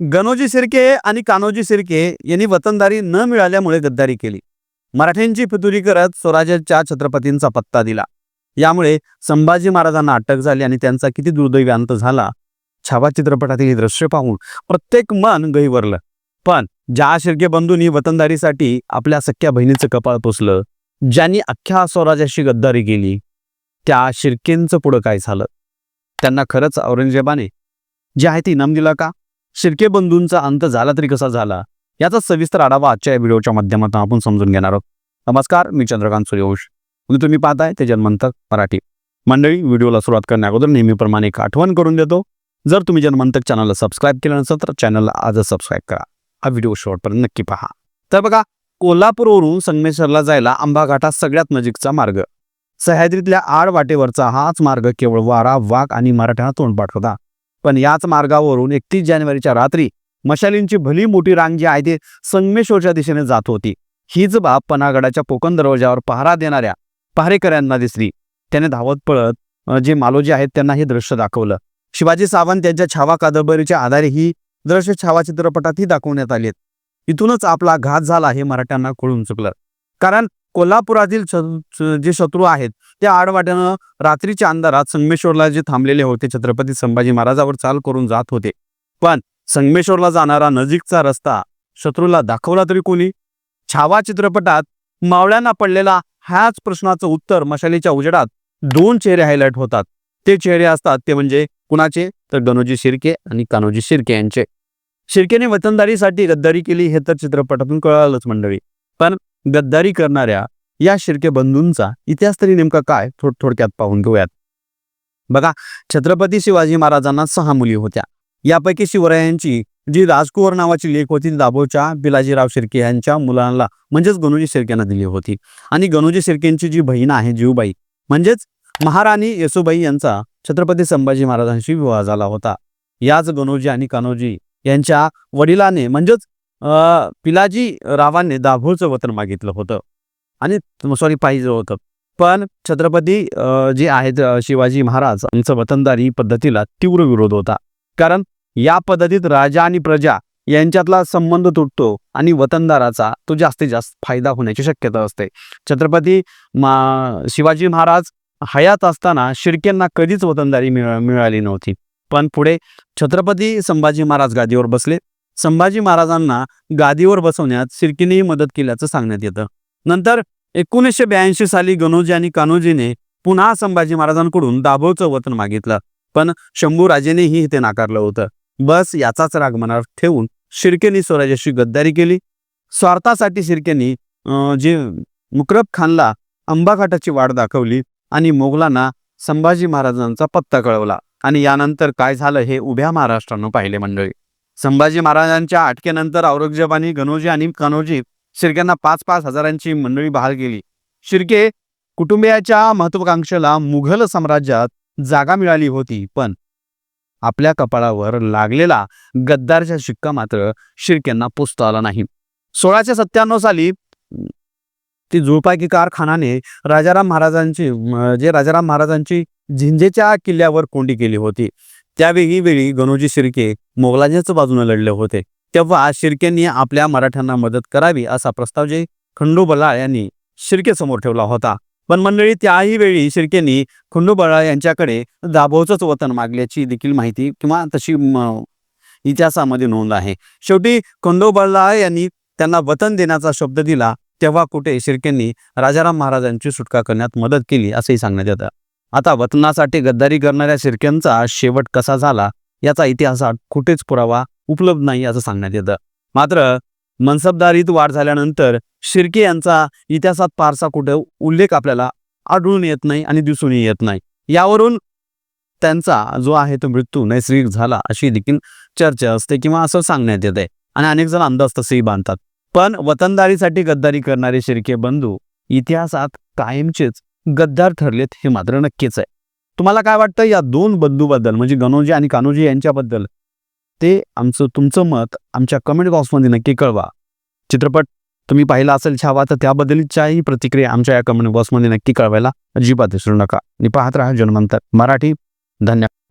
गणोजी शिर्के आणि कान्होजी शिर्के यांनी वतनदारी न मिळाल्यामुळे गद्दारी केली. मराठ्यांची फितुरी करत स्वराज्याच्या छत्रपतींचा पत्ता दिला. यामुळे संभाजी महाराजांना अटक झाली आणि त्यांचा किती दुर्दैवी अंत झाला छावा चित्रपटातील हे दृश्य पाहून प्रत्येक मन गहिवरलं. पण ज्या शिर्के बंधूंनी वतनदारीसाठी आपल्या सख्या बहिणीचं कपाळ पुसलं ज्यांनी अख्ख्या स्वराज्याशी गद्दारी केली त्या शिर्केंचं पुढं काय झालं? त्यांना खरंच औरंगजेबाने जे आहे ते इनाम दिला का? शिर्के बंधूंचा अंत झाला तरी कसा झाला याचा सविस्तर आढावा आजच्या या व्हिडिओच्या माध्यमातून आपण समजून घेणार आहोत. नमस्कार मी चंद्रकांत सूर्यवंश. म्हणजे तुम्ही पाहताय ते जन्मंतक मराठी. मंडळी व्हिडिओला सुरुवात करण्या अगोदर नेहमीप्रमाणे एक आठवण करून देतो. जर तुम्ही जन्मंतक चॅनलला सबस्क्राईब केलं नसेल तर चॅनलला आजच सबस्क्राईब करा. हा व्हिडिओ शेवटपर्यंत नक्की पहा. तर बघा कोल्हापूरवरून संगमेश्वरला जायला आंबाघाट हा सगळ्यात नजीकचा मार्ग. सह्याद्रीतल्या आड वाटेवरचा हाच मार्ग केवळ वारा वाघ आणि मराठ्यांना तोंडपाठ होता. पण याच मार्गावरून एकतीस जानेवारीच्या रात्री मशालींची भली मोठी रांग जी आहे ती संगमेश्वरच्या दिशेने जात होती. हीच बाब पनागडाच्या कोकण दरवाजावर पहारा देणाऱ्या पहारेकऱ्यांना दिसली. त्याने धावत पळत जे मालोजी आहेत त्यांना हे दृश्य दाखवलं. शिवाजी सावंत यांच्या छावा कादंबरीच्या आधारे ही दृश्य छावा चित्रपटातही दाखवण्यात आली. इथूनच आपला घात झाला हे मराठ्यांना कळून चुकलं. कारण कोल्हापुरातील जे शत्रू आहेत त्या आडवाट्यानं रात्रीच्या अंधारात संगमेश्वरला जे थांबलेले होते छत्रपती संभाजी महाराजावर चाल करून जात होते. पण संगमेश्वरला जाणारा नजीकचा रस्ता शत्रूला दाखवला तरी कोणी? छावा चित्रपटात मावळ्यांना पडलेला ह्याच प्रश्नाचं उत्तर मशालीच्या उजेडात दोन चेहरे हायलाइट होतात. ते चेहरे असतात ते म्हणजे कुणाचे? तर गणोजी शिर्के आणि कान्होजी शिर्के यांचे. शिर्केने वतनदारीसाठी गद्दारी केली हे तर चित्रपटातून कळालंच मंडळी. पण गद्दारी करणाऱ्या या शिर्के बंधूंचा इतिहास तरी नेमका काय? थोड थोडक्यात पाहून घेऊयात. बघा छत्रपती शिवाजी महाराजांना सहा मुली होत्या. यापैकी शिवरायांची जी राजकुवर नावाची लेख होती ती दाभोच्या बिलाजीराव शिर्के यांच्या मुलांना म्हणजेच गणोजी शिर्केंना दिली होती. आणि गणोजी शिर्केंची जी बहीण आहे जीवबाई म्हणजेच महाराणी येसुबाई यांचा छत्रपती संभाजी महाराजांशी विवाह झाला होता. याच गणोजी आणि कान्होजी यांच्या वडिलाने म्हणजेच पिलाजी रावांनी दाभोळचं वतन मागितलं होतं. आणि सॉरी पाहिजे होतं. पण छत्रपती जे आहेत शिवाजी महाराज यांचं वतनदारी पद्धतीला तीव्र विरोध होता. कारण या पद्धतीत राजा आणि प्रजा यांच्यातला संबंध तुटतो आणि वतनदाराचा तो जास्तीत जास्त फायदा होण्याची शक्यता असते. छत्रपती मा शिवाजी महाराज हयात असताना शिर्केंना कधीच वतनदारी मिळ मिळाली नव्हती. पण पुढे छत्रपती संभाजी महाराज गादीवर बसले. संभाजी महाराजांना गादीवर बसवण्यात शिर्केनेही मदत केल्याचं सांगण्यात येतं. नंतर एकोणीसशे ब्याऐंशी साली गणोजी आणि कान्होजीने पुन्हा संभाजी महाराजांकडून दाभोळचं वतन मागितलं. पण शंभूराजेनेही ते नाकारलं होतं. बस याचाच राग मनावर ठेवून शिर्केनी स्वराज्याशी गद्दारी केली. स्वार्थासाठी शिर्केनी जे मुकरब खानला अंबाघाटाची वाट दाखवली आणि मोगलांना संभाजी महाराजांचा पत्ता कळवला. आणि यानंतर काय झालं हे उभ्या महाराष्ट्रानं पाहिले मंडळी. संभाजी महाराजांच्या अटकेनंतर औरंगजेबाने गणोजी आणि कनोजी शिर्क्यांना पाच पाच हजारांची मंडळी बहाल केली. शिर्के कुटुंबियाच्या महत्वाकांक्षेला मुघल साम्राज्यात जागा मिळाली होती पण आपल्या कपाळावर लागलेला गद्दारचा शिक्का मात्र शिर्क्यांना पोचता आला नाही. सोळाशे सत्त्याण्णव साली ती जुळपाकी कारखानाने राजाराम महाराजांची जे राजाराम महाराजांची झिंजेच्या किल्ल्यावर कोंडी केली होती. त्यावेळी वेळी गणोजी शिर्के मोगलांच्याच बाजूने लढले होते. तेव्हा शिर्केंनी आपल्या मराठ्यांना मदत करावी असा प्रस्ताव जे खंडोबलाळ यांनी शिर्के समोर ठेवला होता. पण मंडळी त्याही वेळी शिर्केंनी खंडोबलाळ यांच्याकडे दाभोचंच वतन मागल्याची देखील माहिती किंवा तशी इतिहासामध्ये नोंद आहे. शेवटी खंडोबलाळ यांनी त्यांना वतन देण्याचा शब्द दिला तेव्हा कुठे शिर्केंनी राजाराम महाराजांची सुटका करण्यात मदत केली असंही सांगण्यात येतं. आता वतनासाठी गद्दारी करणाऱ्या शिर्क्यांचा शेवट कसा झाला याचा इतिहासात कुठेच पुरावा उपलब्ध नाही असं सांगण्यात येतं. मात्र मनसबदारीत वाढ झाल्यानंतर शिर्के यांचा इतिहासात फारसा कुठे उल्लेख आपल्याला आढळून येत नाही आणि दिसूनही येत नाही. यावरून त्यांचा जो आहे तो मृत्यू नैसर्गिक झाला अशी देखील चर्चा असते किंवा असं सांगण्यात येते आणि अनेक जण अंदाज तसेही बांधतात. पण वतनदारीसाठी गद्दारी करणारे शिर्के बंधू इतिहासात कायमचेच गद्दार ठरलेत हे मात्र नक्कीच आहे. तुम्हाला काय वाटतं या दोन बंधूबद्दल म्हणजे गणोजी आणि कान्होजी यांच्याबद्दल? ते आमचं तुमचं मत आमच्या कमेंट बॉक्समध्ये नक्की कळवा. चित्रपट तुम्ही पाहिला असेल छावा तर त्याबद्दलच्याही प्रतिक्रिया आमच्या या कमेंट बॉक्समध्ये नक्की कळवायला अजिबात विसरू नका. आणि पाहत राहा जन्मांतर मराठी धन्यवाद.